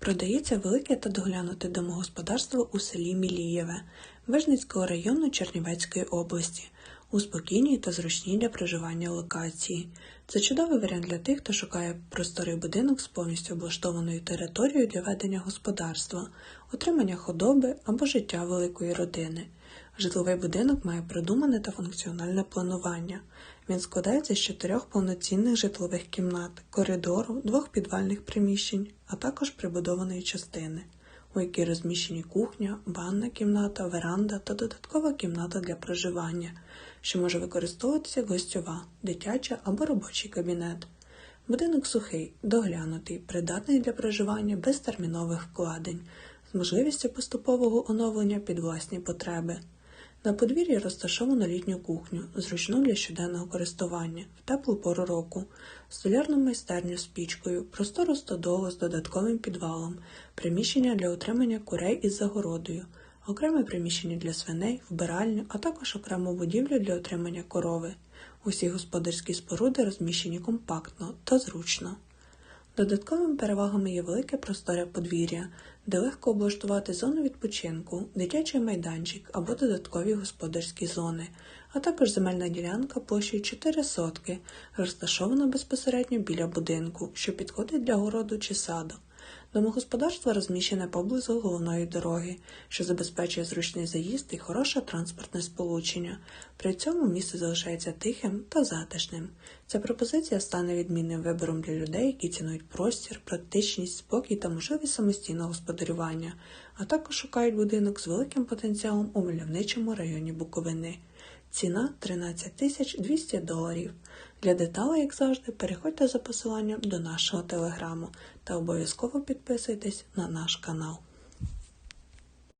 Продається велике та доглянуте домогосподарство у селі Мілієве Вижницького району Чернівецької області у спокійній та зручній для проживання локації. Це чудовий варіант для тих, хто шукає просторий будинок з повністю облаштованою територією для ведення господарства, отримання худоби або життя великої родини. Житловий будинок має продумане та функціональне планування. Він складається з чотирьох повноцінних житлових кімнат, коридору, двох підвальних приміщень, а також прибудованої частини, у якій розміщені кухня, ванна кімната, веранда та додаткова кімната для проживання, що може використовуватися гостьова, дитяча або робочий кабінет. Будинок сухий, доглянутий, придатний для проживання без термінових вкладень, з можливістю поступового оновлення під власні потреби. На подвір'ї розташовано літню кухню, зручну для щоденного користування, в теплу пору року, столярну майстерню з пічкою, простору стодолу з додатковим підвалом, приміщення для утримання курей із загородою, окреме приміщення для свиней, вбиральню, а також окрему будівлю для отримання корови. Усі господарські споруди розміщені компактно та зручно. Додатковими перевагами є велике просторе подвір'я, де легко облаштувати зону відпочинку, дитячий майданчик або додаткові господарські зони, а також земельна ділянка площею 4 сотки, розташована безпосередньо біля будинку, що підходить для городу чи саду. Домогосподарство розміщене поблизу головної дороги, що забезпечує зручний заїзд і хороше транспортне сполучення. При цьому місце залишається тихим та затишним. Ця пропозиція стане відмінним вибором для людей, які цінують простір, практичність, спокій та можливість самостійного господарювання, а також шукають будинок з великим потенціалом у мальовничому районі Буковини. Ціна 13 тисяч 200 доларів. Для деталей, як завжди, переходьте за посиланням до нашого телеграму та обов'язково підписуйтесь на наш канал.